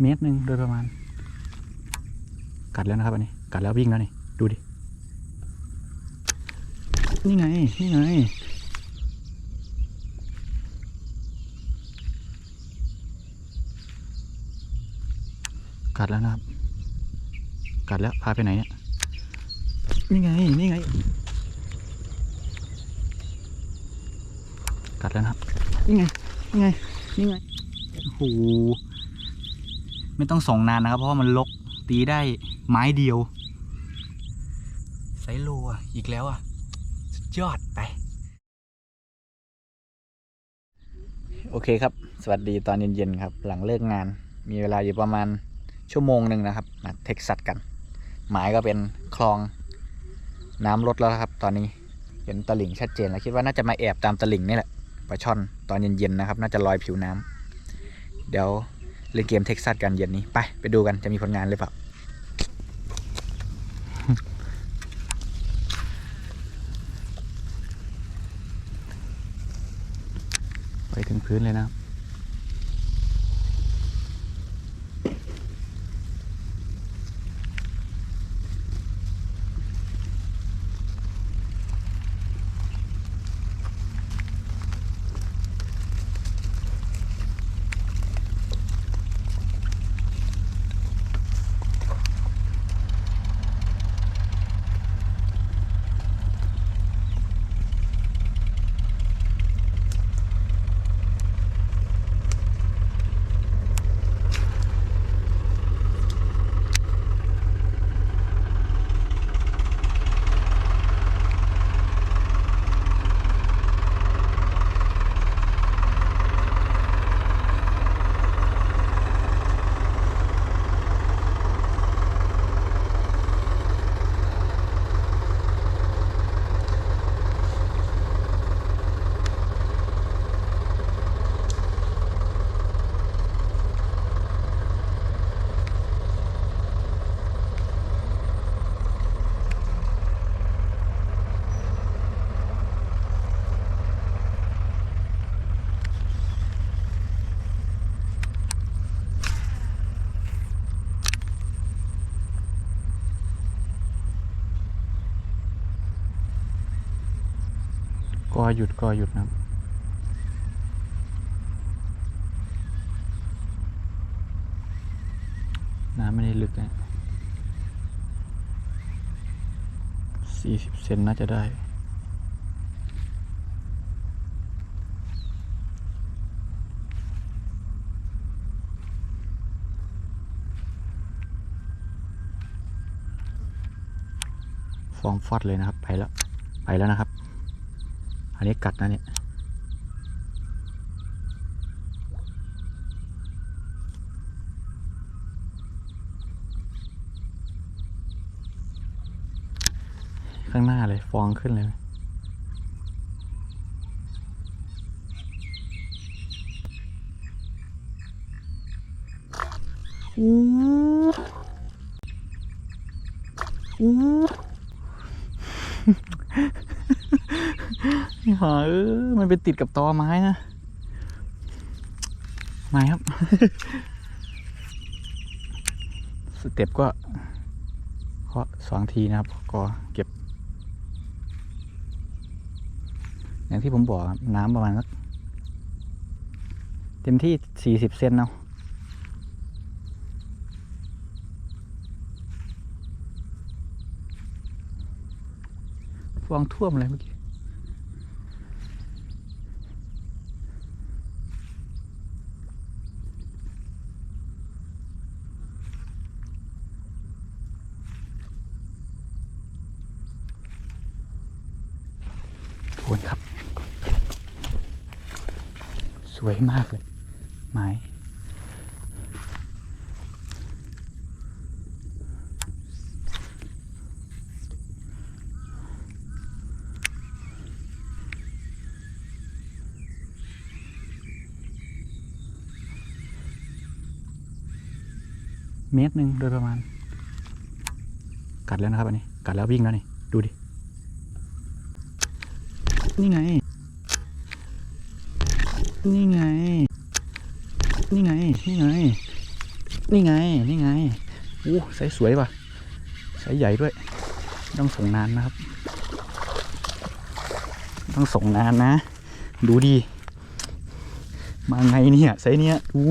เมตรหนึ่งโดยประมาณ กัดแล้วนะครับอันนี้กัดแล้ววิ่งแล้วนี่ดูดิ นี่ไง นี่ไง กัดแล้วนะครับ กัดแล้วพาไปไหนเนี่ย นี่ไง นี่ไง กัดแล้วนะครับ นี่ไง นี่ไง นี่ไง โอ้โห ไม่ต้องส่งนานนะครับ เพราะว่ามันลกตีได้ไม้เดียวไซโลอะอีกแล้วอะสุดยอดไป โอเคครับ สวัสดีตอนเย็นๆครับ หลังเลิกงาน มีเวลาอยู่ประมาณชั่วโมงหนึ่งนะครับมาเท็กซัสกัน หมายก็เป็นคลองน้ำลดแล้วครับ ตอนนี้เห็นตลิ่งชัดเจนแล้วคิดว่าน่าจะมาแอบตามตลิ่งนี่แหละปลาช่อนตอนเย็นๆนะครับ น่าจะลอยผิวน้ำเดี๋ยว เล่นเกมเท็กซัสกันเย็นนี้ ไป ไปดูกันจะมีผลงานหรือเปล่าไปถึงพื้นเลยนะ ครับก็หยุดก็หยุดนะครับน้ำไม่ได้ลึกนะสี่สิบเซนน่าจะได้ฟองฟอดเลยนะครับ ไปแล้ว ไปแล้วนะครับ อันนี้กัดนะเนี่ยข้างหน้าเลยฟองขึ้นเลย อู้อู้ หาเออมันไปติดกับตอไม้นะไม้ครับ สเต็ปก็เคาะสองทีนะครับก็เก็บ อย่างที่ผมบอกน้ำประมาณสักเต็มที่สี่สิบเซนเอาฟองท่วมเลยเมื่อกี้ วนครับ สวยมากเลยไม้เมตรหนึ่งโดยประมาณ กัดแล้วนะครับอันนี้ กัดแล้ววิ่งแล้วนี่ ดูดิ นี่ไง นี่ไง นี่ไง นี่ไง นี่ไง นี่ไงอู้ไซส์สวยว่ะไซส์ใหญ่ด้วย ต้องส่งนานนะครับ ต้องส่งนานนะ ดูดี มาไงเนี่ยไซส์เนี้ยดู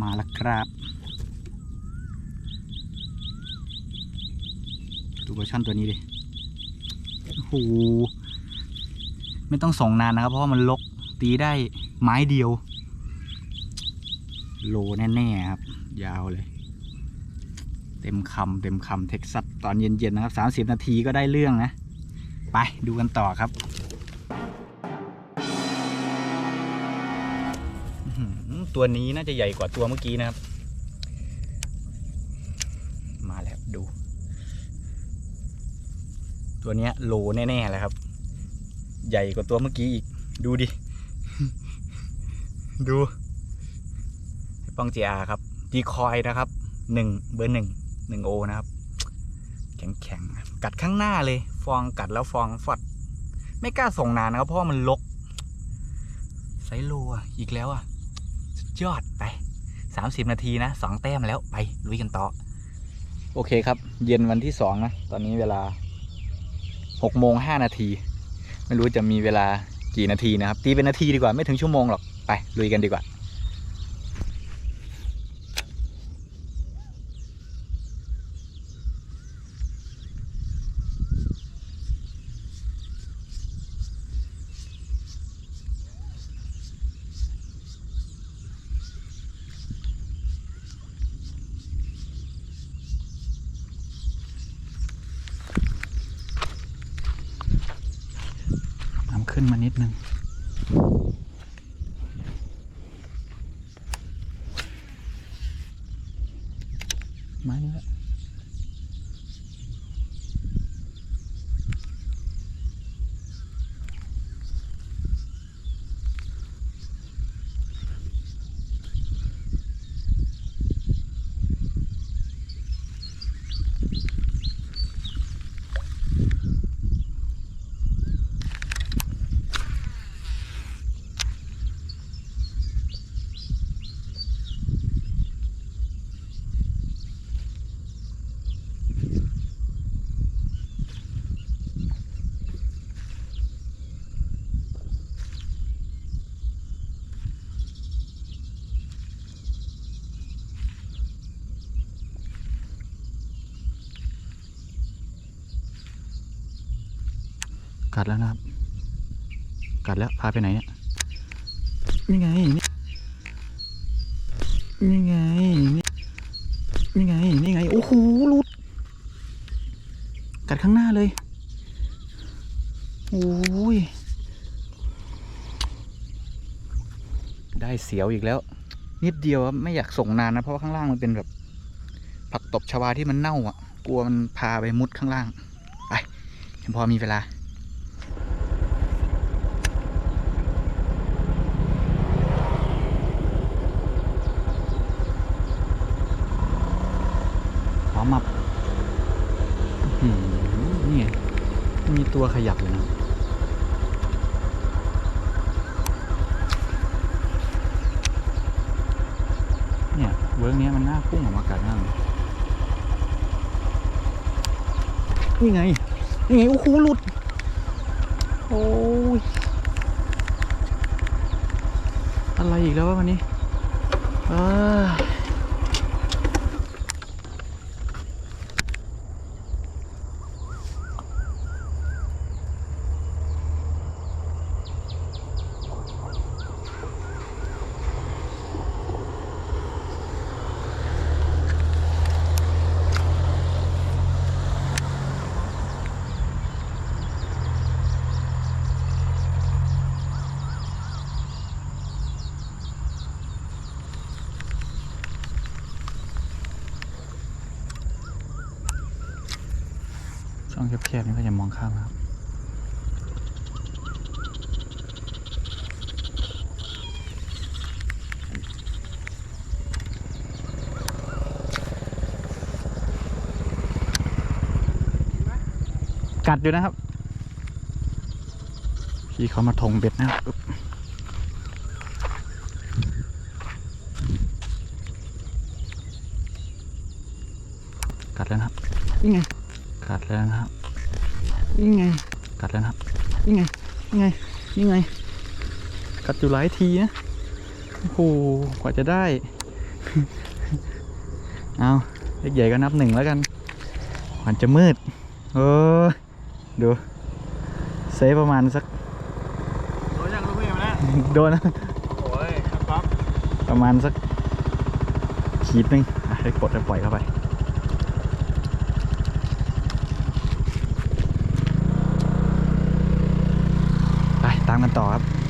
มาแล้วครับ เวอร์ชันตัวนี้ดิโอ้โหไม่ต้องส่งนานนะครับ เพราะว่ามันลกตีได้ไม้เดียว โลแน่ๆครับ ยาวเลย เต็มคำเต็มคำเท็กซัสตอนเย็นๆนะครับสามสิบนาทีก็ได้เรื่องนะ ไปดูกันต่อครับตัวนี้น่าจะใหญ่กว่าตัวเมื่อกี้นะครับ มาแล้วดู ตัวเนี้ยโลแน่ๆเลยครับ ใหญ่กว่าตัวเมื่อกี้อีก ดูดิ ดูป้องเจียครับดีคอยนะครับหนึ่งเบอร์หนึ่งหนึ่งโอนะครับ แข็งแข็งๆกัดข้างหน้าเลย ฟองกัดแล้วฟองฟอด ไม่กล้าส่งนานนะครับ เพราะมันลกไซโลอะอีกแล้วอะสุดยอดไปสามสิบนาทีนะสองแต้มแล้วไปลุยกันต่อ โอเคครับ เย็นวันที่สองนะ ตอนนี้เวลา หกโมงห้านาที ไม่รู้จะมีเวลากี่นาทีนะครับ ตีเป็นนาทีดีกว่าไม่ถึงชั่วโมงหรอก ไปลุยกันดีกว่า นิดนึงไม่แหละ กัดแล้วนะครับ กัดแล้วพาไปไหนเนี่ยนี่ไงนี่นี่ไงนี่นี่ไงนี่ไงโอ้โหหลุด กัดข้างหน้าเลยโอ้ยได้เสียวอีกแล้ว นิดเดียวอะไม่อยากส่งนานนะ เพราะว่าข้างล่างมันเป็นแบบ ผักตบชวาที่มันเน่าอะ กลัวมันพาไปมุดข้างล่าง ไปยังพอมีเวลา หอมมับอื้อหือนี่ไงมี ตัวขยับเลยนะเนี่ยเวิร์กเนี้ยมันน่าพุ่งออกมากัดมากเลยนี่ไง นี่ไงโอ้โหหลุด โอ้ย อะไรอีกแล้ววะวันนี้เออ องแคบๆนี่ก็อย่มองข้ามครับกัดอยู่นะครับ พี่เขามาทงเบ็ดนะครับกัดแล้วนะครับนี่ไง กัดแล้วนะครับนี่ไง กัดแล้วนะครับนี่ไงนี่ไงนี่ไง กัดอยู่หลายทีนะโอ้โหกว่าจะได้ เอาเล็กใหญ่ก็นับหนึ่งแล้วกันมันจะมืดเออดูเซฟประมาณสักโอ้ยยังรู้ไหมนะโดนโอ้ยปั๊บประมาณสักขีดหนึ่งอะให้กดแล้วปล่อยเข้าไป ไป ตามกัน ต่อครับ